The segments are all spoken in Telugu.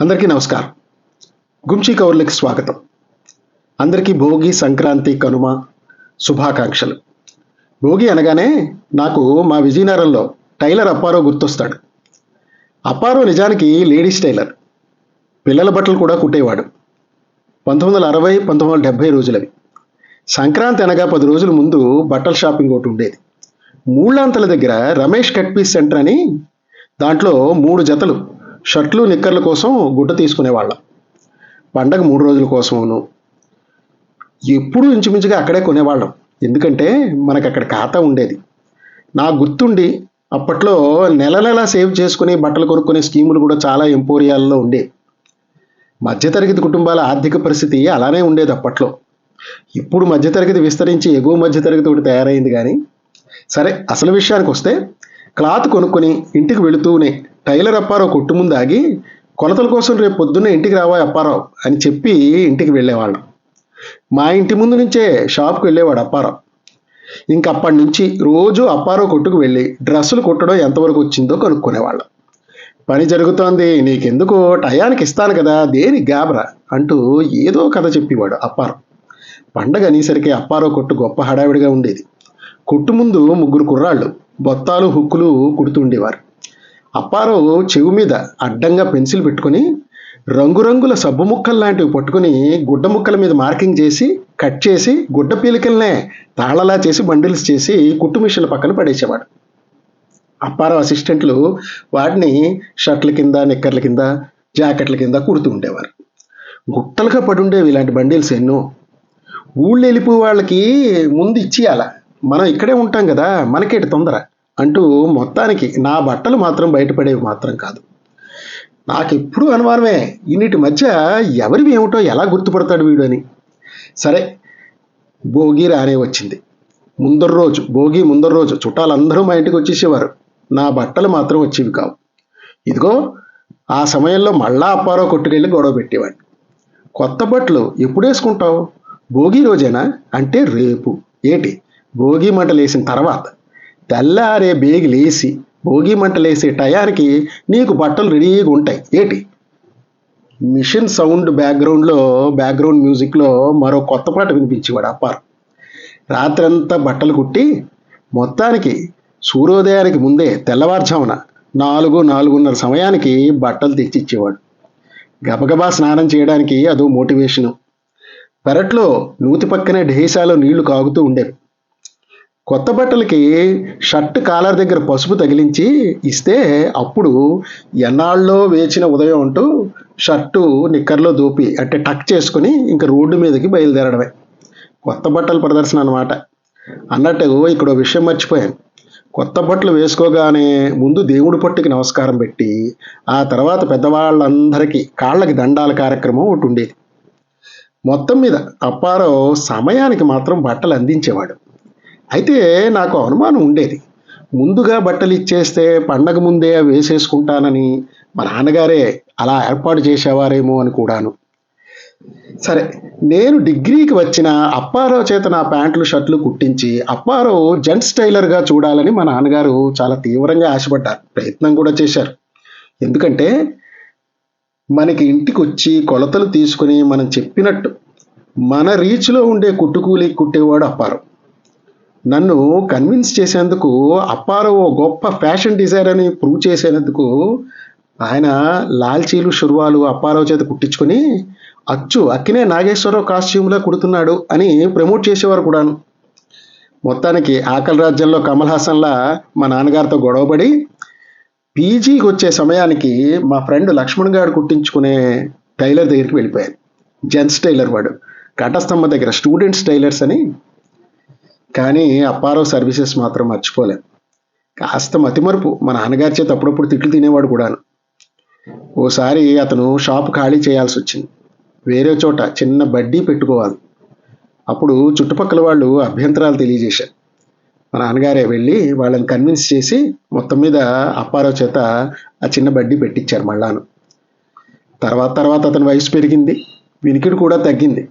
అందరికీ నమస్కారం. గుంచి కౌర్లకి స్వాగతం. అందరికీ భోగి సంక్రాంతి కనుమ శుభాకాంక్షలు. భోగి అనగానే నాకు మా విజయనగరంలో టైలర్ అప్పారో గుర్తొస్తాడు. అప్పారో నిజానికి లేడీస్ టైలర్. పిల్లల బట్టలు కూడా కుట్టేవాడు. పంతొమ్మిది వందల అరవై పంతొమ్మిది వందల డెబ్భై రోజులవి. సంక్రాంతి అనగా పది రోజుల ముందు బట్టల షాపింగ్ ఒకటి ఉండేది. మూళ్ళాంతల దగ్గర రమేష్ కట్ పీస్ సెంటర్ అని దాంట్లో మూడు జతలు షర్ట్లు నిక్కర్ల కోసం గుడ్డ తీసుకునేవాళ్ళం. పండగ మూడు రోజుల కోసమును. ఎప్పుడు ఇంచుమించుగా అక్కడే కొనేవాళ్ళం. ఎందుకంటే మనకు అక్కడ ఖాతా ఉండేది. నాకు గుర్తుండి అప్పట్లో నెల నెల సేవ్ చేసుకుని బట్టలు కొనుక్కునే స్కీములు కూడా చాలా ఎంపోరియాల్లో ఉండేవి మధ్యతరగతి కుటుంబాల ఆర్థిక పరిస్థితి అలానే ఉండేది అప్పట్లో. ఇప్పుడు మధ్యతరగతి విస్తరించి ఎగువ మధ్యతరగతి ఒకటి తయారైంది కానీ సరే అసలు విషయానికి వస్తే క్లాత్ కొనుక్కొని ఇంటికి వెళుతూనే టైలర్ అప్పారావు కొట్టు ముందు ఆగి కొలతల కోసం రేపు పొద్దున్నే ఇంటికి రావా అప్పారావు అని చెప్పి ఇంటికి వెళ్ళేవాళ్ళం. మా ఇంటి ముందు నుంచే షాప్కి వెళ్ళేవాడు అప్పారావు. ఇంక అప్పటి నుంచి రోజు అప్పారావు కొట్టుకు వెళ్ళి డ్రెస్సులు కుట్టడం ఎంతవరకు వచ్చిందో కనుక్కునేవాళ్ళం. పని జరుగుతోంది నీకెందుకు? టయానికి ఇస్తాను కదా దేని గాబరా? అంటూ ఏదో కథ చెప్పేవాడు అప్పారావు. పండగ అనేసరికి అప్పారావు కొట్టు గొప్ప హడావిడిగా ఉండేది. కొట్టు ముందు ముగ్గురు కుర్రాళ్ళు బొత్తాలు హుక్కులు కుడుతుండేవారు అప్పారావు చెవి మీద అడ్డంగా పెన్సిల్ పెట్టుకొని రంగురంగుల సబ్బు ముక్కలు లాంటివి పట్టుకుని గుడ్డ ముక్కల మీద మార్కింగ్ చేసి కట్ చేసి గుడ్డ పీలికల్నే తాళలా చేసి బండిల్స్ చేసి కుట్టు మిషన్ల పక్కన పడేసేవాడు. అప్పారావు అసిస్టెంట్లు వాటిని షర్ట్ల కింద నిక్కర్ల కింద జాకెట్ల కింద కుడుతూ ఉండేవారు. గుట్టలుగా పడుండేవి ఇలాంటి బండిల్స్ ఎన్నో. ఊళ్ళు వెళ్ళిపోయే వాళ్ళకి ముందు ఇచ్చేయాల. మనం ఇక్కడే ఉంటాం కదా మనకేటి తొందర? అంటూ మొత్తానికి నా బట్టలు మాత్రం బయటపడేవి మాత్రం కాదు. నాకు ఎప్పుడూ అనుమానమే ఇన్నిటి మధ్య ఎవరివి ఏమిటో ఎలా గుర్తుపడతాడు వీడు అని. సరే భోగి రానే వచ్చింది. ముందర రోజు భోగి ముందర రోజు చుట్టాలందరూ మా ఇంటికి వచ్చేసేవారు. నా బట్టలు మాత్రం వచ్చేవి కావు. ఇదిగో ఆ సమయంలో మళ్ళా అప్పారో కొట్టుకెళ్ళి గొడవ పెట్టేవాడిని కొత్త బట్టలు ఎప్పుడు వేసుకుంటావు? భోగి రోజేనా? అంటే రేపు. ఏటి? భోగి మంటలు వేసిన తర్వాత. తెల్లారే బేగి లేచి భోగి మంటలేసే టయానికి నీకు బట్టలు రెడీగా ఉంటాయి. ఏటి? మిషన్ సౌండ్ బ్యాక్గ్రౌండ్లో బ్యాక్గ్రౌండ్ మ్యూజిక్లో మరో కొత్త పాట వినిపించేవాడు అప్పారు రాత్రంతా బట్టలు కుట్టి మొత్తానికి సూర్యోదయానికి ముందే తెల్లవారుజామున నాలుగు నాలుగున్నర సమయానికి బట్టలు తెచ్చిచ్చేవాడు. గబగబా స్నానం చేయడానికి అదో మోటివేషను పెరట్లో నూతి పక్కనే ఢేసాలో నీళ్ళు కాగుతూ ఉండేవి. కొత్త బట్టలకి షర్ట్ కాలర్ దగ్గర పసుపు తగిలించి ఇస్తే అప్పుడు ఎన్నాళ్ళలో వేచిన ఉదయం అంటూ షర్టు నిక్కర్లో దూపి అంటే టక్ చేసుకుని ఇంకా రోడ్డు మీదకి బయలుదేరడమే. కొత్త బట్టల ప్రదర్శన అనమాట అన్నట్టు ఇక్కడ విషయం మర్చిపోయాను. కొత్త బట్టలు వేసుకోగానే ముందు దేవుడి పట్టుకి నమస్కారం పెట్టి ఆ తర్వాత పెద్దవాళ్ళందరికీ కాళ్ళకి దండాల కార్యక్రమం ఒకటి ఉండేది. మొత్తం మీద అప్పారావు సమయానికి మాత్రం బట్టలు అందించేవాడు. అయితే నాకు అనుమానం ఉండేది. ముందుగా బట్టలు ఇచ్చేస్తే పండగ ముందే వేసేసుకుంటానని మా నాన్నగారే అలా ఏర్పాటు చేసేవారేమో అని కూడాను. సరే నేను డిగ్రీకి వచ్చిన అప్పారావు చేత నా ప్యాంట్లు షర్ట్లు కుట్టించి అప్పారావు జెంట్స్ టైలర్గా చూడాలని మా నాన్నగారు చాలా తీవ్రంగా ఆశపడ్డారు. ప్రయత్నం కూడా చేశారు. ఎందుకంటే మనకి ఇంటికి వచ్చి కొలతలు తీసుకుని మనం చెప్పినట్టు మన రీచ్లో ఉండే కుట్టుకూలి కుట్టేవాడు అప్పారావు. నన్ను కన్విన్స్ చేసేందుకు అప్పారావు ఓ గొప్ప ఫ్యాషన్ డిజైర్ అని ప్రూవ్ చేసేందుకు ఆయన లాల్చీలు షుర్వాలు అప్పారావు చేత కుట్టించుకొని అచ్చు అక్కినే నాగేశ్వరరావు కాస్ట్యూమ్లో కుడుతున్నాడు అని ప్రమోట్ చేసేవారు కూడాను. మొత్తానికి ఆకలి రాజ్యంలో కమల్ హాసన్లా మా నాన్నగారితో గొడవపడి పీజీకి వచ్చే సమయానికి మా ఫ్రెండ్ లక్ష్మణ్ గారు కుట్టించుకునే టైలర్ దగ్గరికి వెళ్ళిపోయాను జెంట్స్ టైలర్ వాడు. ఘటస్తంభ దగ్గర స్టూడెంట్స్ టైలర్స్ అని కానీ అప్పారావు సర్వీసెస్ మాత్రం మర్చిపోలేం. కాస్త మతిమరుపు. మా నాన్నగారి చేత అప్పుడప్పుడు తిట్లు తినేవాడు కూడాను. ఓసారి అతను షాప్ ఖాళీ చేయాల్సి వచ్చింది. వేరే చోట చిన్న బడ్డీ పెట్టుకోవాలి. అప్పుడు చుట్టుపక్కల వాళ్ళు అభ్యంతరాలు తెలియజేశారు. మా నాన్నగారే వెళ్ళి వాళ్ళని కన్విన్స్ చేసి మొత్తం మీద అప్పారావు చేత ఆ చిన్న బడ్డీ పెట్టించారు మళ్ళాను. తర్వాత తర్వాత అతని వయసు పెరిగింది. వినికిడి కూడా తగ్గింది.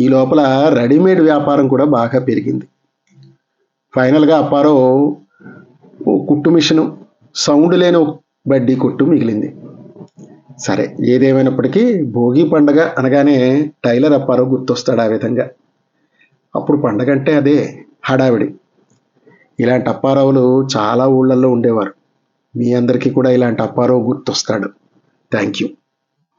ఈ లోపల రెడీమేడ్ వ్యాపారం కూడా బాగా పెరిగింది. ఫైనల్గా అప్పారావు ఓ కుట్టు మిషను సౌండ్ లేని ఒక బడ్డీ కొట్టు మిగిలింది. సరే ఏదేమైనప్పటికీ భోగి పండగ అనగానే టైలర్ అప్పారావు గుర్తొస్తాడు ఆ విధంగా. అప్పుడు పండగ అంటే అదే హడావిడి. ఇలాంటి అప్పారావులు చాలా ఊళ్ళల్లో ఉండేవారు. మీ అందరికీ కూడా ఇలాంటి అప్పారావు గుర్తొస్తాడు. Thank you.